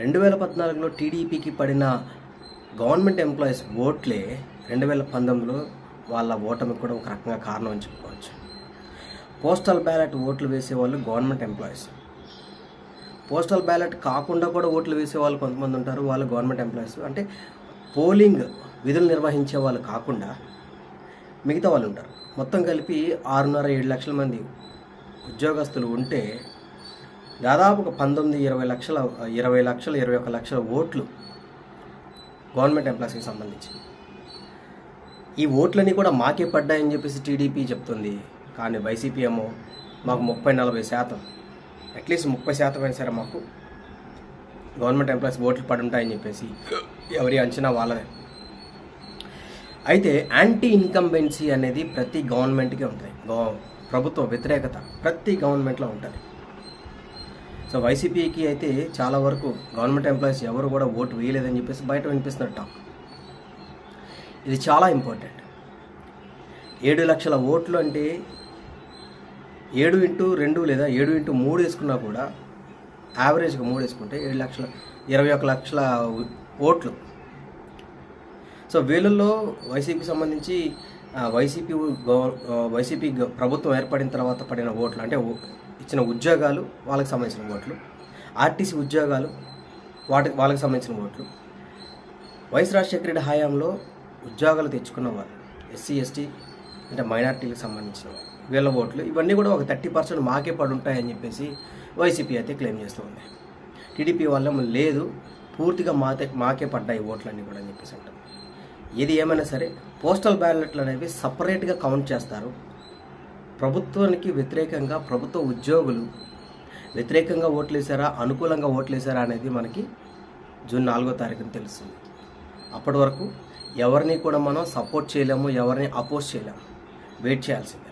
రెండు వేల పద్నాలుగులో టీడీపీకి పడిన గవర్నమెంట్ ఎంప్లాయీస్ ఓట్లే రెండు వేల పంతొమ్మిదిలో వాళ్ళ ఓటమికి కూడా ఒక రకంగా కారణం అని చెప్పుకోవచ్చు. పోస్టల్ బ్యాలెట్ ఓట్లు వేసేవాళ్ళు గవర్నమెంట్ ఎంప్లాయీస్. పోస్టల్ బ్యాలెట్ కాకుండా కూడా ఓట్లు వేసే వాళ్ళు కొంతమంది ఉంటారు వాళ్ళు గవర్నమెంట్ ఎంప్లాయీస్. అంటే పోలింగ్ విధులు నిర్వహించే వాళ్ళు కాకుండా మిగతా వాళ్ళు ఉంటారు. మొత్తం కలిపి ఆరున్నర ఏడు లక్షల మంది ఉద్యోగస్తులు ఉంటే దాదాపు ఒక పంతొమ్మిది ఇరవై లక్షల ఇరవై లక్షల ఇరవై ఒక లక్షల ఓట్లు గవర్నమెంట్ ఎంప్లాయీస్కి సంబంధించి. ఈ ఓట్లన్నీ కూడా మాకే పడ్డాయని చెప్పేసి టీడీపీ చెప్తుంది. కానీ వైసీపీ ఏమో మాకు ముప్పై నలభై శాతం. అట్లీస్ట్ ముప్పై శాతం అయినా సరే మాకు గవర్నమెంట్ ఎంప్లాయీస్ ఓట్లు పడి ఉంటాయని చెప్పేసి ఎవరి అంచనా వాళ్ళదే. అయితే యాంటీ ఇన్కంబెన్సీ అనేది ప్రతి గవర్నమెంట్కి ఉంటుంది. గవ- ప్రభుత్వ వ్యతిరేకత ప్రతి గవర్నమెంట్లో ఉంటుంది. సో వైసీపీకి అయితే చాలా వరకు గవర్నమెంట్ ఎంప్లాయీస్ ఎవరు కూడా ఓటు వేయలేదని చెప్పేసి బయట వినిపిస్తున్న టాక్. ఇది చాలా ఇంపార్టెంట్. ఏడు లక్షల ఓట్లు అంటే ఏడు ఇంటూ రెండు లేదా ఏడు ఇంటూ మూడు వేసుకున్నా కూడా యావరేజ్గా మూడు వేసుకుంటే ఏడు లక్షల ఇరవై ఒక లక్షల ఓట్లు. సో వీళ్ళల్లో వైసీపీకి సంబంధించి వైసీపీ వైసీపీ ప్రభుత్వం ఏర్పడిన తర్వాత పడిన ఓట్లు అంటే ఓ- ఇచ్చిన ఉద్యోగాలు వాళ్ళకి సంబంధించిన ఓట్లు ఆర్టీసీ ఉద్యోగాలు వాటి వాళ్ళకి సంబంధించిన ఓట్లు. వైఎస్ రాజశేఖర రెడ్డి హయాంలో ఉద్యోగాలు తెచ్చుకున్న వాళ్ళు ఎస్సీ ఎస్టీ అంటే మైనార్టీలకు సంబంధించిన వీళ్ళ. ఓట్లు ఇవన్నీ కూడా ఒక థర్టీ పర్సెంట్ మాకే పడి ఉంటాయని చెప్పేసి వైసీపీ అయితే క్లెయిమ్ చేస్తూ ఉంది. టీడీపీ వాళ్ళ లేదు పూర్తిగా మాతే మాకే పడ్డాయి ఓట్లన్నీ కూడా అని చెప్పేసి అంటారు. ఏది ఏమైనా సరే పోస్టల్ బ్యాలెట్లు అనేవి సపరేట్గా కౌంట్ చేస్తారు. ప్రభుత్వానికి వ్యతిరేకంగా ప్రభుత్వ ఉద్యోగులు వ్యతిరేకంగా ఓట్లేసారా అనుకూలంగా ఓట్లేసారా అనేది మనకి జూన్ నాలుగో తారీఖున తెలుస్తుంది. అప్పటి వరకు ఎవరిని కూడా మనం సపోర్ట్ చేయలేము ఎవరిని అపోజ్ చేయలేము. వెయిట్ చేయాల్సిందే.